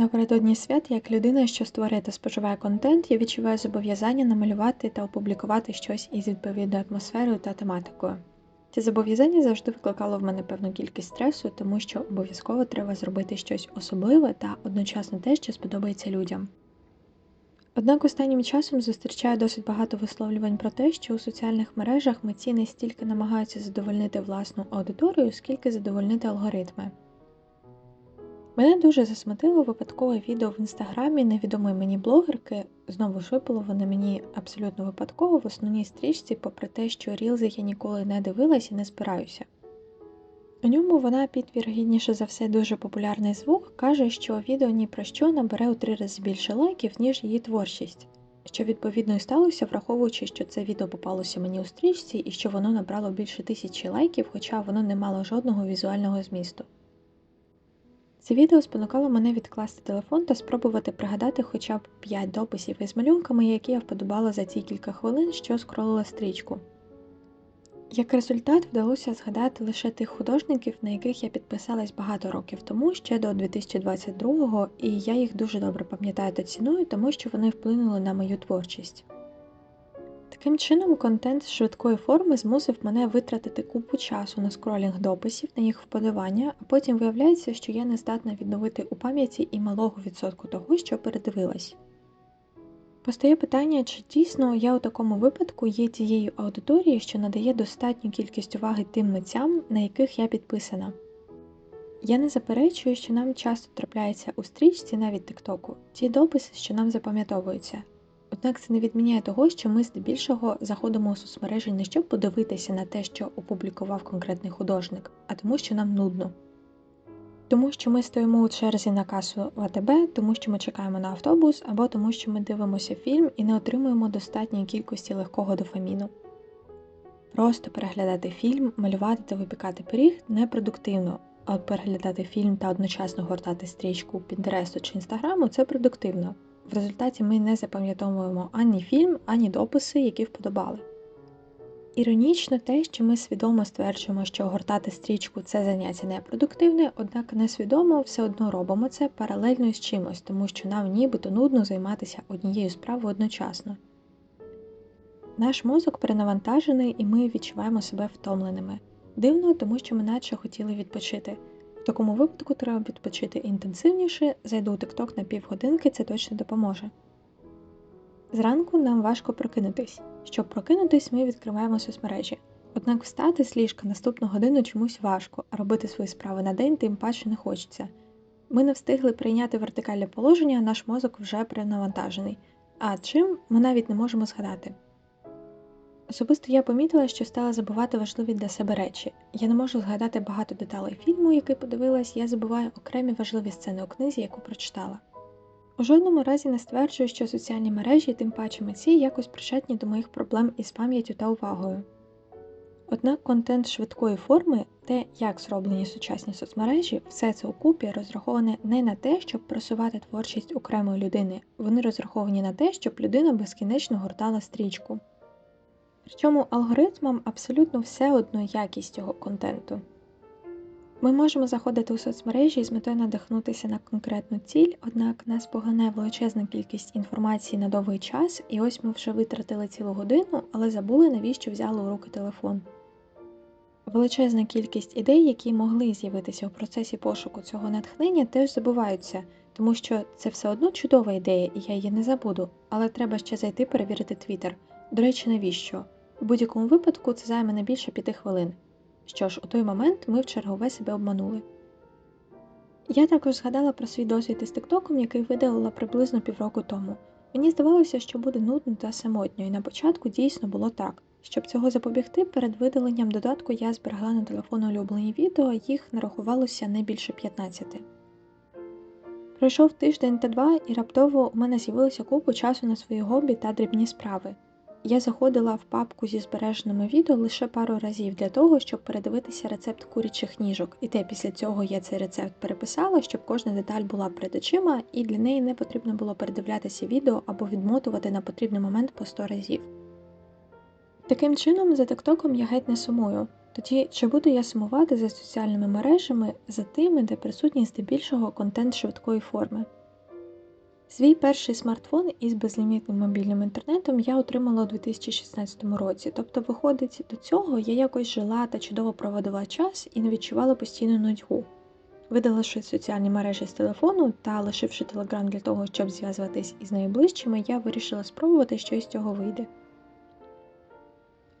Напередодні свят, як людина, що створює та споживає контент, я відчуваю зобов'язання намалювати та опублікувати щось із відповідною атмосферою та тематикою. Це зобов'язання завжди викликало в мене певну кількість стресу, тому що обов'язково треба зробити щось особливе та одночасно те, що сподобається людям. Однак останнім часом зустрічаю досить багато висловлювань про те, що у соціальних мережах митці не стільки намагаються задовольнити власну аудиторію, скільки задовольнити алгоритми. Мене дуже засмутило випадкове відео в інстаграмі невідомої мені блогерки. Знову ж випало воно мені абсолютно випадково в основній стрічці, попри те, що рілзи я ніколи не дивилась і не збираюся. У ньому вона під вірогідніше за все дуже популярний звук каже, що відео ні про що набере у три рази більше лайків, ніж її творчість, що відповідно і сталося, враховуючи, що це відео попалося мені у стрічці і що воно набрало більше тисячі лайків, хоча воно не мало жодного візуального змісту. Це відео спонукало мене відкласти телефон та спробувати пригадати хоча б 5 дописів із малюнками, які я вподобала за ці кілька хвилин, що скролила стрічку. Як результат, вдалося згадати лише тих художників, на яких я підписалась багато років тому, ще до 2022-го, і я їх дуже добре пам'ятаю та ціную, тому що вони вплинули на мою творчість. Таким чином, контент швидкої форми змусив мене витратити купу часу на скролінг дописів, на їх вподобання, а потім виявляється, що я не здатна відновити у пам'яті і малого відсотку того, що передивилась. Постає питання, чи дійсно я у такому випадку є тією аудиторією, що надає достатню кількість уваги тим митцям, на яких я підписана. Я не заперечую, що нам часто трапляється у стрічці навіть тиктоку ті дописи, що нам запам'ятовуються. Однак це не відміняє того, що ми здебільшого заходимо у соцмережі не щоб подивитися на те, що опублікував конкретний художник, а тому, що нам нудно. Тому що ми стоїмо у черзі на касу АТБ, тому що ми чекаємо на автобус, або тому, що ми дивимося фільм і не отримуємо достатньої кількості легкого дофаміну. Просто переглядати фільм, малювати та випікати пиріг непродуктивно, а переглядати фільм та одночасно гортати стрічку Пінтересту чи інстаграму це продуктивно. В результаті ми не запам'ятовуємо ані фільм, ані дописи, які вподобали. Іронічно те, що ми свідомо стверджуємо, що гортати стрічку це заняття непродуктивне, однак несвідомо все одно робимо це паралельно з чимось, тому що нам нібито нудно займатися однією справою одночасно. Наш мозок перенавантажений і ми відчуваємо себе втомленими. Дивно, тому що ми наче хотіли відпочити. В такому випадку треба відпочити інтенсивніше, зайду у TikTok на півгодинки, це точно допоможе. Зранку нам важко прокинутись. Щоб прокинутись, ми відкриваємо соцмережі. Однак встати з ліжка наступну годину чомусь важко, а робити свої справи на день тим паче не хочеться. Ми не встигли прийняти вертикальне положення, а наш мозок вже перенавантажений. А чим ми навіть не можемо згадати. Особисто я помітила, що стала забувати важливі для себе речі. Я не можу згадати багато деталей фільму, який подивилась, я забуваю окремі важливі сцени у книзі, яку прочитала. У жодному разі не стверджую, що соціальні мережі, тим паче митці, якось причетні до моїх проблем із пам'яттю та увагою. Однак контент швидкої форми, те, як зроблені сучасні соцмережі, все це укупі розраховане не на те, щоб просувати творчість окремої людини, вони розраховані на те, щоб людина безкінечно гортала стрічку. Причому алгоритмам абсолютно все одно якість цього контенту. Ми можемо заходити у соцмережі з метою надихнутися на конкретну ціль, однак нас поглинає величезна кількість інформації на довгий час, і ось ми вже витратили цілу годину, але забули, навіщо взяли у руки телефон. Величезна кількість ідей, які могли з'явитися у процесі пошуку цього натхнення, теж забуваються, тому що це все одно чудова ідея, і я її не забуду, але треба ще зайти перевірити твіттер. До речі, навіщо? У будь-якому випадку це займе не більше п'яти хвилин. Що ж, у той момент ми в чергове себе обманули. Я також згадала про свій досвід із тиктоком, який видалила приблизно півроку тому. Мені здавалося, що буде нудно та самотньо, і на початку дійсно було так. Щоб цього запобігти, перед видаленням додатку я зберегла на телефон улюблені відео, їх нарахувалося не більше 15. Пройшов тиждень та два, і раптово у мене з'явилося купу часу на свої хобі та дрібні справи. Я заходила в папку зі збереженими відео лише пару разів для того, щоб передивитися рецепт курячих ніжок, і те після цього я цей рецепт переписала, щоб кожна деталь була перед очима, і для неї не потрібно було передивлятися відео або відмотувати на потрібний момент по 100 разів. Таким чином, за тиктоком я геть не сумую. Тоді чи буду я сумувати за соціальними мережами, за тими, де присутній здебільшого контент швидкої форми? Свій перший смартфон із безлімітним мобільним інтернетом я отримала у 2016 році. Тобто, виходить, до цього я якось жила та чудово проводила час і не відчувала постійну нудьгу. Видаливши соціальні мережі з телефону та лишивши телеграм для того, щоб зв'язуватись із найближчими, я вирішила спробувати, що із цього вийде.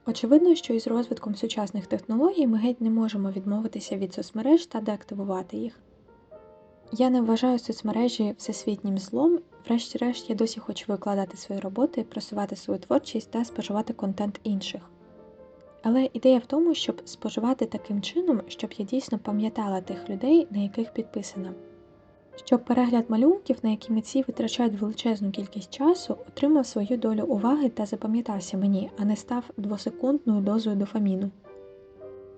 Очевидно, що із розвитком сучасних технологій ми геть не можемо відмовитися від соцмереж та деактивувати їх. Я не вважаю соцмережі всесвітнім злом, врешті-решт я досі хочу викладати свої роботи, просувати свою творчість та споживати контент інших. Але ідея в тому, щоб споживати таким чином, щоб я дійсно пам'ятала тих людей, на яких підписана. Щоб перегляд малюнків, на які митці витрачають величезну кількість часу, отримав свою долю уваги та запам'ятався мені, а не став двосекундною дозою дофаміну.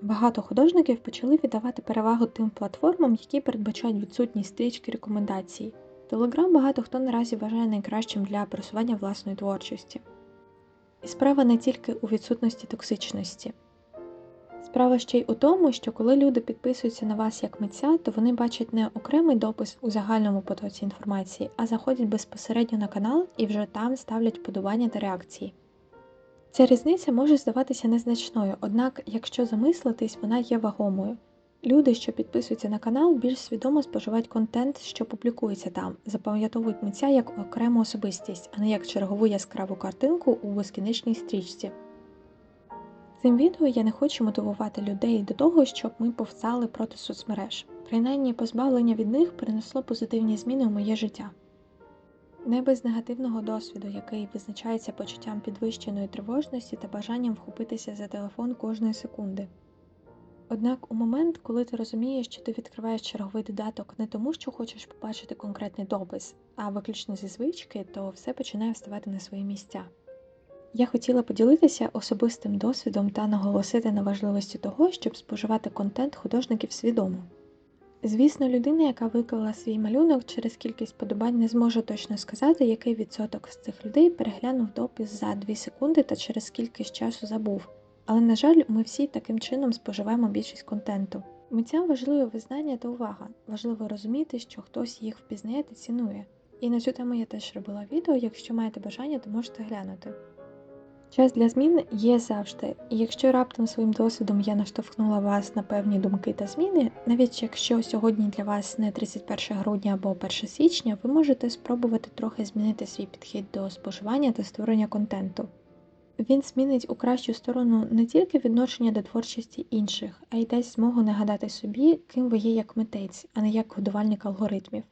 Багато художників почали віддавати перевагу тим платформам, які передбачають відсутність стрічки рекомендацій. Телеграм багато хто наразі вважає найкращим для просування власної творчості. І справа не тільки у відсутності токсичності. Справа ще й у тому, що коли люди підписуються на вас як митця, то вони бачать не окремий допис у загальному потоці інформації, а заходять безпосередньо на канал і вже там ставлять вподобання та реакції. Ця різниця може здаватися незначною, однак, якщо замислитись, вона є вагомою. Люди, що підписуються на канал, більш свідомо споживають контент, що публікується там, запам'ятовують митця як окрему особистість, а не як чергову яскраву картинку у безкінечній стрічці. Цим відео я не хочу мотивувати людей до того, щоб ми повстали проти соцмереж. Принаймні, позбавлення від них принесло позитивні зміни у моє життя. Не без негативного досвіду, який визначається почуттям підвищеної тривожності та бажанням вхопитися за телефон кожної секунди. Однак у момент, коли ти розумієш, що ти відкриваєш черговий додаток не тому, що хочеш побачити конкретний допис, а виключно зі звички, то все починає вставати на свої місця. Я хотіла поділитися особистим досвідом та наголосити на важливості того, щоб споживати контент художників свідомо. Звісно, людина, яка виклала свій малюнок через кількість подобань, не зможе точно сказати, який відсоток з цих людей переглянув допис за 2 секунди та через кількість часу забув. Але, на жаль, ми всі таким чином споживаємо більшість контенту. Митцям важливе визнання та увага. Важливо розуміти, що хтось їх впізнає та цінує. І на цю тему я теж робила відео. Якщо маєте бажання, то можете глянути. Час для змін є завжди, і якщо раптом своїм досвідом я наштовхнула вас на певні думки та зміни, навіть якщо сьогодні для вас не 31 грудня або 1 січня, ви можете спробувати трохи змінити свій підхід до споживання та створення контенту. Він змінить у кращу сторону не тільки відношення до творчості інших, а й дасть змогу нагадати собі, ким ви є як митець, а не як годувальник алгоритмів.